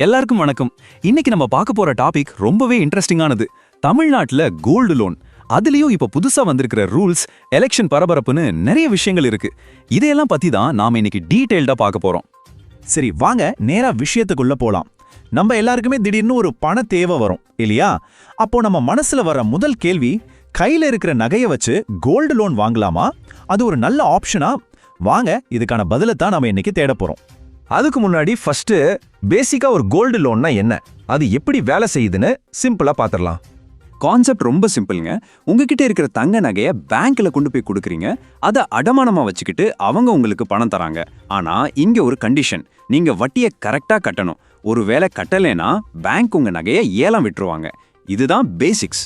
எல்லாருக்கும் வணக்கம். இன்னைக்கு நம்ம பார்க்க போற டாபிக் ரொம்பவே இன்ட்ரெஸ்டிங்கானது தமிழ்நாட்டில் கோல்டு லோன் அதுலேயும் இப்போ புதுசாக வந்திருக்கிற ரூல்ஸ் எலெக்ஷன் பரபரப்புன்னு நிறைய விஷயங்கள் இருக்கு. இதையெல்லாம் பற்றி தான் நாம் இன்னைக்கு டீட்டெயில்டாக பார்க்க போறோம். சரி வாங்க நேராக விஷயத்துக்குள்ளே போகலாம் நம்ம எல்லாருக்குமே திடீர்னு ஒரு பண தேவை வரும் இல்லையா? அப்போ நம்ம மனசில் வர முதல் கேள்வி கையில் இருக்கிற நகையை வச்சு கோல்டு லோன் வாங்கலாமா? அது ஒரு நல்ல ஆப்ஷனா வாங்க இதுக்கான பதிலை தான் நம்ம இன்னைக்கு தேட போகிறோம் அதுக்கு முன்னாடி ஃபர்ஸ்ட் பேசிக்கா ஒரு கோல்டு லோன்னா என்ன? அது எப்படி வேலை செய்யுதுன்னு சிம்பிளா பாத்திரலாம். கான்செப்ட் ரொம்ப சிம்பிள்ங்க உங்ககிட்ட இருக்கிற தங்க நகையை பேங்க்ல கொண்டு போய் கொடுக்குறீங்க. அதை அடமானமா வச்சுக்கிட்டு அவங்க உங்களுக்கு பணம் தராங்க. ஆனா இங்க ஒரு கண்டிஷன் நீங்க வட்டியை கரெக்டா கட்டணும். ஒரு வேலை கட்டலைனா பேங்க் உங்க நகையை ஏலம் விட்டுருவாங்க. இதுதான் பேசிக்ஸ்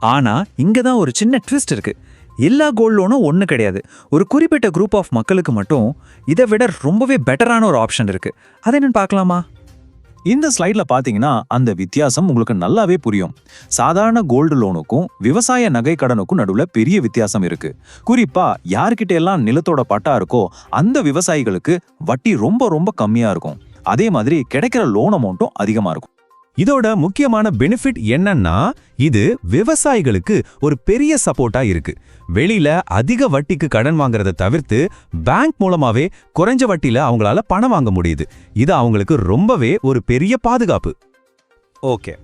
ஆனா இங்க தான் ஒரு சின்ன ட்விஸ்ட் இருக்குது எல்லா கோல்ட் லோனும் ஒன்று கிடையாது. ஒரு குறிப்பிட்ட குரூப் ஆஃப் மக்களுக்கு மட்டும் இதை விட ரொம்பவே பெட்டரான ஒரு ஆப்ஷன் இருக்கு. அதை என்னன்னு பார்க்கலாமா? இந்த ஸ்லைடில் பார்த்தீங்கன்னா அந்த வித்தியாசம் உங்களுக்கு நல்லாவே புரியும். சாதாரண கோல்டு லோனுக்கும் விவசாய நகை கடனுக்கும் நடுவில் பெரிய வித்தியாசம் இருக்கு. குறிப்பா யார்கிட்ட எல்லாம் நிலத்தோட பட்டா இருக்கோ அந்த விவசாயிகளுக்கு வட்டி ரொம்ப ரொம்ப கம்மியா இருக்கும். அதே மாதிரி கிடைக்கிற லோன் அமௌண்ட்டும் அதிகமாக இருக்கும். இதோட முக்கியமான பெனிஃபிட் என்னன்னா இது விவசாயிகளுக்கு ஒரு பெரிய சப்போர்ட்டா இருக்கு. வெளியில அதிக வட்டிக்கு கடன் வாங்குறத தவிர்த்து பேங்க் மூலமாவே குறைஞ்ச வட்டியில அவங்களால பணம் வாங்க முடியுது. இது அவங்களுக்கு ரொம்பவே ஒரு பெரிய பாதுகாப்பு. ஓகே.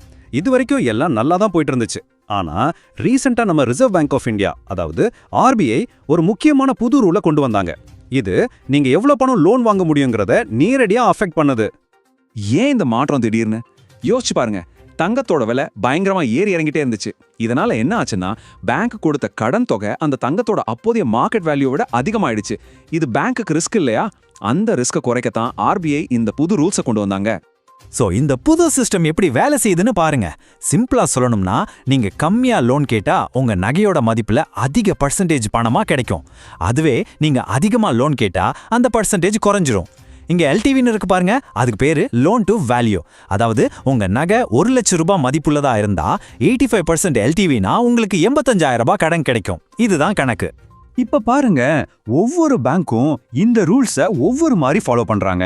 இது வரைக்கும் எல்லாம் நல்லா தான் போயிட்டு இருந்துச்சு ஆனா ரீசெண்டா நம்ம ரிசர்வ் பேங்க் ஆஃப் இந்தியா அதாவது ஆர்பிஐ ஒரு முக்கியமான புது ரூலை கொண்டு வந்தாங்க. இது நீங்க எவ்வளவு பணம் லோன் வாங்க முடியுங்கிறத நேரடியா அஃபெக்ட் பண்ணுது. ஏன் இந்த மாற்றம் திடீர்னு? யோசிச்சு பாருங்க. தங்கத்தோட விலை பயங்கரமா ஏறி இறங்கிட்டே இருந்துச்சு. இதனால என்ன ஆச்சுன்னா பேங்க் கொடுத்த கடன் தொகை அந்த தங்கத்தோட அப்போதைய மார்க்கெட் வேல்யூ விட அதிகமாயிடுச்சு. இது பேங்க்குக்கு ரிஸ்க் இல்லையா? அந்த ரிஸ்க்கை குறைக்கத்தான் ஆர்பிஐ இந்த புது ரூல்ஸை கொண்டு வந்தாங்க. ஸோ இந்த புது சிஸ்டம் எப்படி வேலை செய்யுதுன்னு பாருங்க. சிம்பிளா சொல்லணும்னா நீங்க கம்மியா லோன் கேட்டா உங்க நகையோட மதிப்புல அதிக பர்சன்டேஜ் பணமா கிடைக்கும். அதுவே நீங்க அதிகமா லோன் கேட்டா அந்த பர்சன்டேஜ் குறைஞ்சிரும். இங்க எல்டிவின்னு இருக்கு பாருங்க. அதுக்கு பேரு லோன் டு வேல்யூ அதாவது உங்க நகை ஒரு லட்சம் ரூபாய் மதிப்புள்ளதா இருந்தா எயிட்டி ஃபைவ் பர்சன்ட் எல்டிவினா உங்களுக்கு எண்பத்தஞ்சாயிரம் ரூபாய் கடன் கிடைக்கும். இதுதான் கணக்கு. இப்ப பாருங்க ஒவ்வொரு பேங்க்கும் இந்த ரூல்ஸை ஒவ்வொரு மாதிரி ஃபாலோ பண்றாங்க.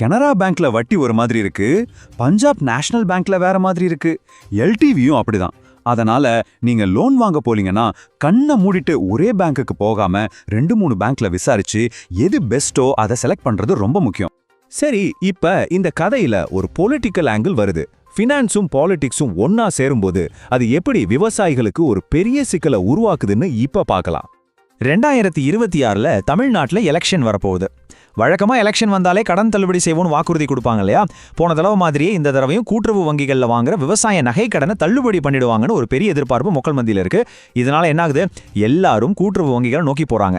கனரா பேங்க்ல வட்டி ஒரு மாதிரி இருக்கு பஞ்சாப் நேஷனல் பேங்க்ல வேற மாதிரி இருக்கு. எல்டிவியும் அப்படிதான். அதனால நீங்க லோன் வாங்க போலீங்கன்னா கண்ணை மூடிட்டு ஒரே பேங்க்குக்கு போகாம ரெண்டு மூணு பேங்க்ல விசாரிச்சு எது பெஸ்ட்டோ அதை செலக்ட் பண்றது ரொம்ப முக்கியம். சரி இப்ப இந்த கதையில ஒரு பொலிட்டிக்கல் ஆங்கிள் வருது. ஃபினான்ஸும் பாலிடிக்ஸும் ஒன்னா சேரும்போது அது எப்படி விவசாயிகளுக்கு ஒரு பெரிய சிக்கலை உருவாக்குதுன்னு இப்ப பார்க்கலாம். ரெண்டாயிரத்தி இருபத்தி ஆறுல தமிழ்நாட்டுல எலெக்ஷன் வரப்போகுது. வழக்கமாக எலெக்ஷன் வந்தாலே கடன் தள்ளுபடி செய்வோம்னு வாக்குறுதி கொடுப்பாங்க இல்லையா? போன தடவை மாதிரியே இந்த தடவையும் கூட்டுறவு வங்கிகளில் வாங்குற விவசாய நகை கடனை தள்ளுபடி பண்ணிடுவாங்கன்னு ஒரு பெரிய எதிர்பார்ப்பு மக்கள் மத்தியில் இருக்கு. இதனால என்ன ஆகுது? எல்லாரும் கூட்டுறவு வங்கிகளை நோக்கி போறாங்க.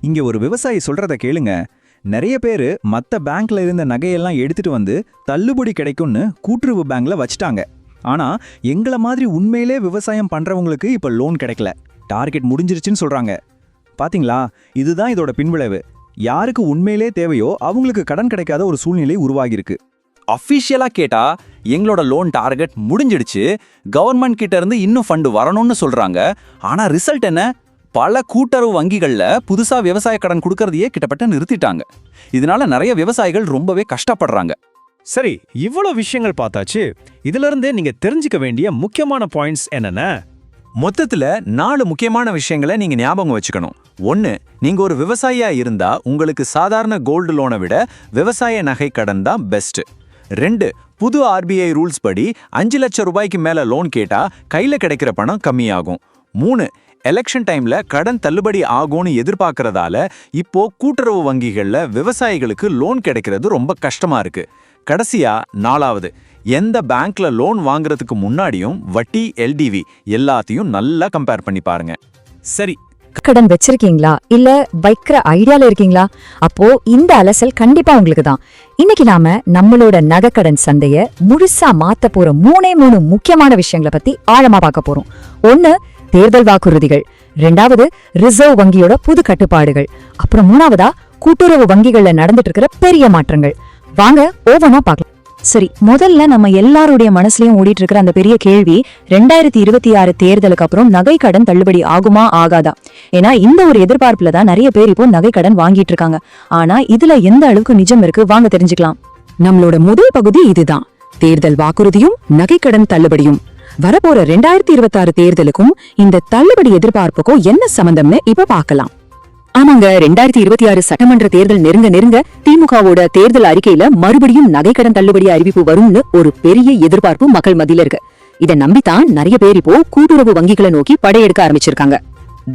இங்க ஒரு விவசாயி சொல்றத கேளுங்க. நிறைய பேர் மற்ற பேங்க்ல இருந்த நகையெல்லாம் எடுத்துட்டு வந்து தள்ளுபடி கிடைக்கும்னு கூட்டுறவு பேங்க்ல வச்சுட்டாங்க. ஆனா எங்களை மாதிரி உண்மையிலே விவசாயம் பண்றவங்களுக்கு இப்ப லோன் கிடைக்கல. டார்கெட் முடிஞ்சிருச்சுன்னு சொல்றாங்க. பாத்தீங்களா? இதுதான் இதோட பின்விளைவு. யாருக்கு உண்மையிலே தேவையோ அவங்களுக்கு கடன் கிடைக்காத ஒரு சூழ்நிலை உருவாகியிருக்கு. அஃபிஷியலா கேட்டா எங்களோட லோன் டார்கெட் முடிஞ்சிடுச்சு. கவர்மெண்ட் கிட்ட இருந்து இன்னும் ஃபண்டு வரணும்னு சொல்றாங்க. ஆனா ரிசல்ட் என்ன? பல கூட்டுறவு வங்கிகள்ல புதுசா விவசாய கடன் கொடுக்கறதையே கிட்டத்தட்ட நிறுத்திட்டாங்க. இதனால நிறைய விவசாயிகள் ரொம்பவே கஷ்டப்படுறாங்க. சரி இவ்வளோ விஷயங்கள் பார்த்தாச்சு. இதுல இருந்தே நீங்க தெரிஞ்சுக்க வேண்டிய முக்கியமான பாயிண்ட்ஸ் என்னென்ன? மொத்தத்துல நாலு முக்கியமான விஷயங்களை நீங்க ஞாபகம் வச்சுக்கணும். ஒன்று நீங்கள் ஒரு விவசாயியாக இருந்தால் உங்களுக்கு சாதாரண கோல்டு லோனை விட விவசாய நகை கடன் தான் பெஸ்ட்டு. ரெண்டு புது ஆர்பிஐ ரூல்ஸ் படி அஞ்சு லட்சம் ரூபாய்க்கு மேலே லோன் கேட்டால் கையில் கிடைக்கிற பணம் கம்மியாகும். மூணு எலெக்ஷன் டைமில் கடன் தள்ளுபடி ஆகும்னு எதிர்பார்க்கறதால இப்போ கூட்டுறவு வங்கிகளில் விவசாயிகளுக்கு லோன் கிடைக்கிறது ரொம்ப கஷ்டமாக இருக்கு. கடைசியாக நாலாவது எந்த பேங்க்ல லோன் வாங்குறதுக்கு முன்னாடியும் வட்டி எல்டிவி எல்லாத்தையும் நல்லா கம்பேர் பண்ணி பாருங்க. சரி கடன் வச்சிருக்கீங்களா? இல்ல வைக்கிற ஐடியால இருக்கீங்களா? அப்போ இந்த அலசல் கண்டிப்பா உங்களுக்கு தான் இன்னைக்கு நாம நம்மளோட நகைக்கடன் சந்தைய முழுசா மாத்த போற மூணே மூணு முக்கியமான விஷயங்களை பத்தி ஆழமா பார்க்க போறோம். ஒன்னு தேர்தல் வாக்குறுதிகள். ரெண்டாவது ரிசர்வ் வங்கியோட புது கட்டுப்பாடுகள். அப்புறம் மூணாவதா கூட்டுறவு வங்கிகள்ல நடந்துட்டு இருக்கிற பெரிய மாற்றங்கள். வாங்க ஓவனா பார்க்கலாம். சரி முதல்ல நம்ம எல்லாருடைய மனசுலயும் ஓடிட்டு இருக்கிற அந்த பெரிய கேள்வி ரெண்டாயிரத்தி இருபத்தி ஆறு தேர்தலுக்கு அப்புறம் நகை கடன் தள்ளுபடி ஆகுமா ஆகாதா? ஏன்னா இந்த ஒரு எதிர்பார்ப்புல தான் நிறைய பேர் இப்போ நகை கடன் வாங்கிட்டு இருக்காங்க ஆனா இதுல எந்த அளவுக்கு நிஜம் இருக்கு வாங்க தெரிஞ்சுக்கலாம். நம்மளோட முதல் பகுதி இதுதான். தேர்தல் வாக்குறுதியும் நகைக்கடன் தள்ளுபடியும். வரப்போற ரெண்டாயிரத்தி இருபத்தாறு தேர்தலுக்கும் இந்த தள்ளுபடி எதிர்பார்ப்புக்கும் என்ன சம்பந்தம்னு இப்ப பாக்கலாம் ஆமாங்க ரெண்டாயிரத்தி இருபத்தி ஆறு சட்டமன்ற தேர்தல் நெருங்க நெருங்க திமுகவோட தேர்தல் அறிக்கையில மறுபடியும் நகைக்கடன் தள்ளுபடி அறிவிப்பு வரும்னு ஒரு பெரிய எதிர்பார்ப்பு மக்கள் மத்தியில இருக்கு. இத நம்பித்தான் நிறைய பேர் இப்போ கூட்டுறவு வங்கிகளை நோக்கி படையெடுக்க ஆரம்பிச்சிருக்காங்க.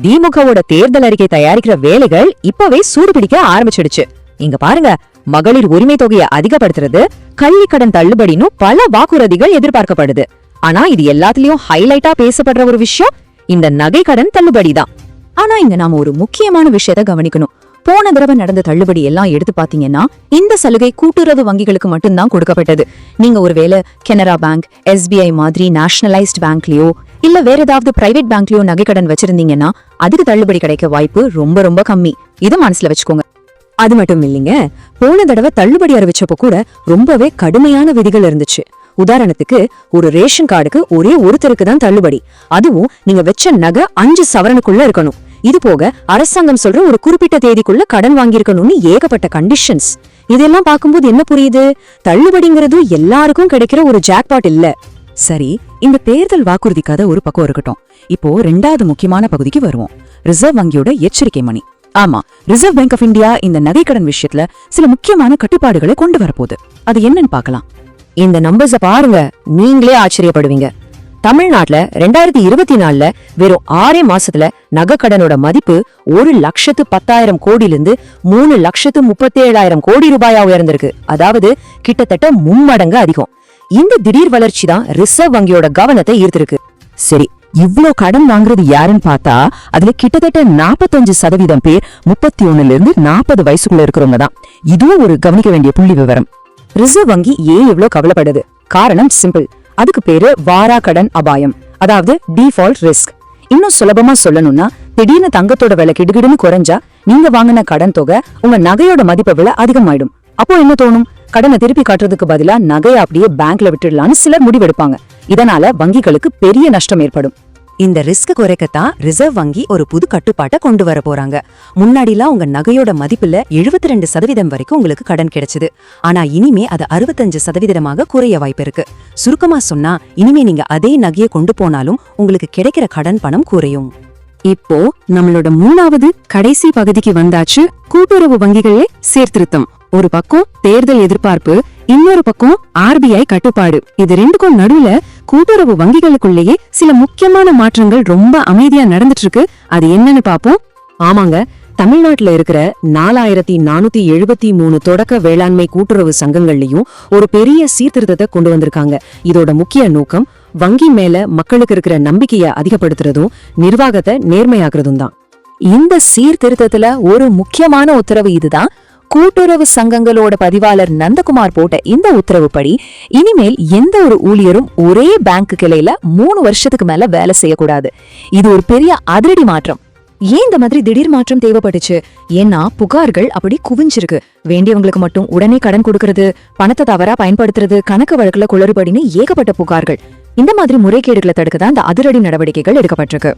திமுகவோட தேர்தல் அறிக்கை தயாரிக்கிற வேலைகள் இப்பவே சூடுபிடிக்க ஆரம்பிச்சிடுச்சு. இங்க பாருங்க மகளிர் உரிமை தொகையை அதிகப்படுத்துறது கல்வி கடன் தள்ளுபடின்னு பல வாக்குறுதிகள் எதிர்பார்க்கப்படுது. ஆனா இது எல்லாத்துலயும் ஹைலைட்டா பேசப்படுற ஒரு விஷயம் இந்த நகை கடன் தள்ளுபடி தான் ஆனா இங்க நாம ஒரு முக்கியமான விஷயத்த கவனிக்கணும். போன தடவை நடந்த தள்ளுபடி எல்லாம் எடுத்து பாத்தீங்கன்னா இந்த சலுகை கூட்டுறவு வங்கிகளுக்கு மட்டும்தான் கொடுக்கப்பட்டது. நீங்க ஒருவேளை கெனரா பேங்க் எஸ்பிஐ மாதிரி நேஷனலைஸ்ட் பேங்க்லயோ இல்ல வேற ஏதாவது பிரைவேட் பேங்க்லயோ நகைக்கடன் வச்சிருந்தீங்கன்னா அதுக்கு தள்ளுபடி கிடைக்க வாய்ப்பு ரொம்ப ரொம்ப கம்மி. இதை மனசுல வச்சுக்கோங்க. அது மட்டும் இல்லைங்க போன தடவை தள்ளுபடி அறிவிச்சப்போ கூட ரொம்பவே கடுமையான விதிகள் இருந்துச்சு. உதாரணத்துக்கு ஒரு ரேஷன் கார்டுக்கு ஒரே ஒருத்தருக்கு தான் தள்ளுபடி. அதுவும் நீங்க வச்ச நகை அஞ்சு சவரனுக்குள்ள இருக்கணும். இது போக அரசாங்கம் சொல்ற ஒரு குறிப்பிட்ட தேதிக்குள்ள கடன் வாங்கியிருக்கணும்னு ஏகப்பட்ட கண்டிஷன்ஸ் இதெல்லாம் பார்க்கும்போது என்ன புரியுது? தள்ளுபடிங்கிறது எல்லாருக்கும் கிடைக்கிற ஒரு ஜாக்பாட் இல்ல. சரி இந்த தேர்தல் வாக்குறுதி கதை ஒரு பக்கம் இருக்கட்டும். இப்போ ரெண்டாவது முக்கியமான பகுதிக்கு வருவோம். ரிசர்வ் வங்கியோட எச்சரிக்கை மணி. ஆமா ரிசர்வ் பேங்க் ஆஃப் இந்தியா இந்த நகைக்கடன் விஷயத்துல சில முக்கியமான கட்டுப்பாடுகளை கொண்டு வரப்போகுது. அது என்னன்னு பார்க்கலாம். இந்த நம்பர்ஸ பாருங்க. நீங்களே ஆச்சரியப்படுவீங்க. தமிழ்நாட்டுல ரெண்டாயிரத்தி இருபத்தி நாலுல வெறும் ஆறே மாசத்துல நகைக்கடனோட மதிப்பு ஒரு லட்சத்து பத்தாயிரம் கோடியிலிருந்து மூணு லட்சத்து முப்பத்தேழாயிரம் கோடி ரூபாயா உயர்ந்திருக்கு. அதாவது கிட்டத்தட்ட மும்மடங்கு அதிகம். இந்த திடீர் வளர்ச்சி தான் ரிசர்வ் வங்கியோட கவனத்தை ஈர்த்திருக்கு. சரி இவ்ளோ கடன் வாங்குறது யாருன்னு பார்த்தா அதுல கிட்டத்தட்ட நாற்பத்தஞ்சு சதவீதம் பேர் முப்பத்தி ஒண்ணுல இருந்து நாற்பது வயசுக்குள்ள இருக்கிறவங்க தான். இதுவும் ஒரு கவனிக்க வேண்டிய புள்ளி விவரம். ரிசர்வ் வங்கி ஏன் இவ்ளோ கவலைப்படுது? காரணம் சிம்பிள். அதுக்கு பேரு வாரா கடன் அபாயம் அதாவது டிஃபால்ட் ரிஸ்க் இன்னும் சுலபமா சொல்லணும்னா திடீர்னு தங்கத்தோட விலை கிடுகிடுன்னு குறைஞ்சா நீங்க வாங்கின கடன் தொகை உங்க நகையோட மதிப்பை விட அதிகமாயிடும். அப்போ என்ன தோணும்? கடனை திருப்பி காட்டுறதுக்கு பதிலா நகையை அப்படியே பேங்க்ல விட்டுடலாம்னு சிலர் முடிவெடுப்பாங்க. இதனால வங்கிகளுக்கு பெரிய நஷ்டம் ஏற்படும். இந்த ரிஸ்க் குறைக்கத்தான் ரிசர்வ் வங்கி ஒரு புது கட்டுப்பாட்டை கொண்டு வர போறாங்க. முன்னாடிலாம் உங்க நகையோட மதிப்புல 72% ரெண்டு சதவீதம் வரைக்கும் உங்களுக்கு கடன் கிடைச்சது. ஆனா இனிமே அது அறுபத்தஞ்சு சதவீதமாக குறைய வாய்ப்பு இருக்கு. சுருக்கமா சொன்னா இனிமே நீங்க அதே நகையை கொண்டு போனாலும் உங்களுக்கு கிடைக்கிற கடன் பணம் குறையும். இப்போ நம்மளோட மூணாவது கடைசி பகுதிக்கு வந்தாச்சு கூட்டுறவு வங்கிகளே சீர்திருத்தம். ஒரு பக்கம் தேர்தல் எதிர்பார்ப்பு இன்னொரு பக்கம் ஆர்பிஐ கட்டுப்பாடு. இது ரெண்டுக்கும் நடுவுல கூட்டுறவு வங்கிகளுக்குள்ளேயே சில முக்கியமான மாற்றங்கள் ரொம்ப அமைதியா நடந்துட்டு இருக்கு அது என்னன்னு பாப்போம். ஆமாங்க தமிழ்நாட்டுல இருக்கிற நாலாயிரத்தி நானூத்தி எழுபத்தி மூணு தொடக்க வேளாண்மை கூட்டுறவு சங்கங்கள்லயும் ஒரு பெரிய சீர்திருத்தத்தை கொண்டு வந்திருக்காங்க. இதோட முக்கிய நோக்கம் வங்கி மேல மக்களுக்கு இருக்கிற நம்பிக்கைய அதிகப்படுத்துறதும் நிர்வாகத்தை நேர்மையாக்குறதும் தான். இந்த சீர்திருத்தத்துல ஒரு முக்கியமான உத்தரவு இதுதான். கூட்டுறவு சங்கங்களோட பதிவாளர் நந்தகுமார் போட்ட இந்த உத்தரவுப்படி இனிமேல் எந்த ஒரு ஊழியரும் ஒரே பேங்க் கிளையில மூணு வருஷத்துக்கு மேல வேலை செய்யக்கூடாது. இது ஒரு பெரிய அதிரடி மாற்றம். ஏன் இந்த மாதிரி திடீர் மாற்றம் தேவைப்பட்டுச்சு? ஏன்னா புகார்கள் அப்படி குவிஞ்சிருக்கு. வேண்டியவங்களுக்கு மட்டும் உடனே கடன் கொடுக்கறது பணத்தை தவறா பயன்படுத்துறது கணக்கு வழக்குல குளறுபடின்னு ஏகப்பட்ட புகார்கள். இந்த மாதிரி முறைகேடுகளை தடுக்க தான் இந்த அதிரடி நடவடிக்கைகள் எடுக்கப்பட்டிருக்கு.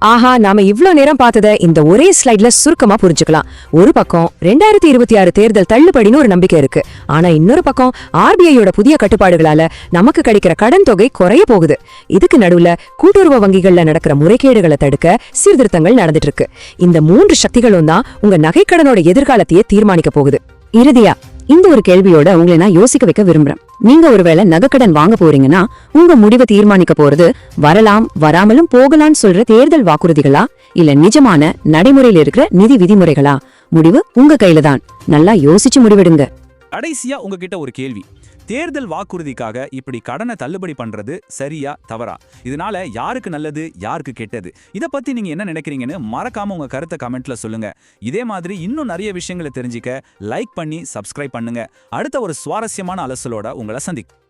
ஆஹா நாம இவ்ளோ நேரம் பார்த்தத இந்த ஒரே ஸ்லைட்ல சுருக்கமா புரிஞ்சுக்கலாம். ஒரு பக்கம் ரெண்டாயிரத்தி இருபத்தி ஆறு தேர்தல் தள்ளுபடின்னு ஒரு நம்பிக்கை இருக்கு. ஆனா இன்னொரு பக்கம் ஆர்பிஐயோட புதிய கட்டுப்பாடுகளால நமக்கு கிடைக்கிற கடன் தொகை குறைய போகுது. இதுக்கு நடுவுல கூட்டுறவு வங்கிகள்ல நடக்கிற முறைகேடுகளை தடுக்க சீர்திருத்தங்கள் நடந்துட்டு இருக்கு. இந்த மூன்று சக்திகளும் தான் உங்க நகைக்கடனோட எதிர்காலத்தையே தீர்மானிக்க போகுது. இறுதியா இந்த ஒரு கேள்வியோட உங்களை நான் யோசிக்க வைக்க விரும்புறேன். நீங்க ஒருவேளை நகைக்கடன் வாங்க போறீங்கன்னா உங்க முடிவை தீர்மானிக்க போறது வரலாம் வராமலும் போகலாம்னு சொல்ற தேர்தல் வாக்குறுதிகளா? இல்ல நிஜமான நடைமுறையில் இருக்கிற நிதி விதிமுறைகளா? முடிவு உங்க கையில தான். நல்லா யோசிச்சு முடிவெடுங்க. கடைசியா உங்ககிட்ட ஒரு கேள்வி. தேர்தல் வாக்குறுதிக்காக இப்படி கடனை தள்ளுபடி பண்றது சரியா தவறா? இதனால யாருக்கு நல்லது யாருக்கு கெட்டது? இதை பத்தி நீங்க என்ன நினைக்கிறீங்கன்னு மறக்காம உங்க கருத்தை கமெண்ட்ல சொல்லுங்க. இதே மாதிரி இன்னும் நிறைய விஷயங்களை தெரிஞ்சுக்க லைக் பண்ணி சப்ஸ்கிரைப் பண்ணுங்க. அடுத்த ஒரு சுவாரஸ்யமான அலசலோட உங்களை சந்திக்கும்.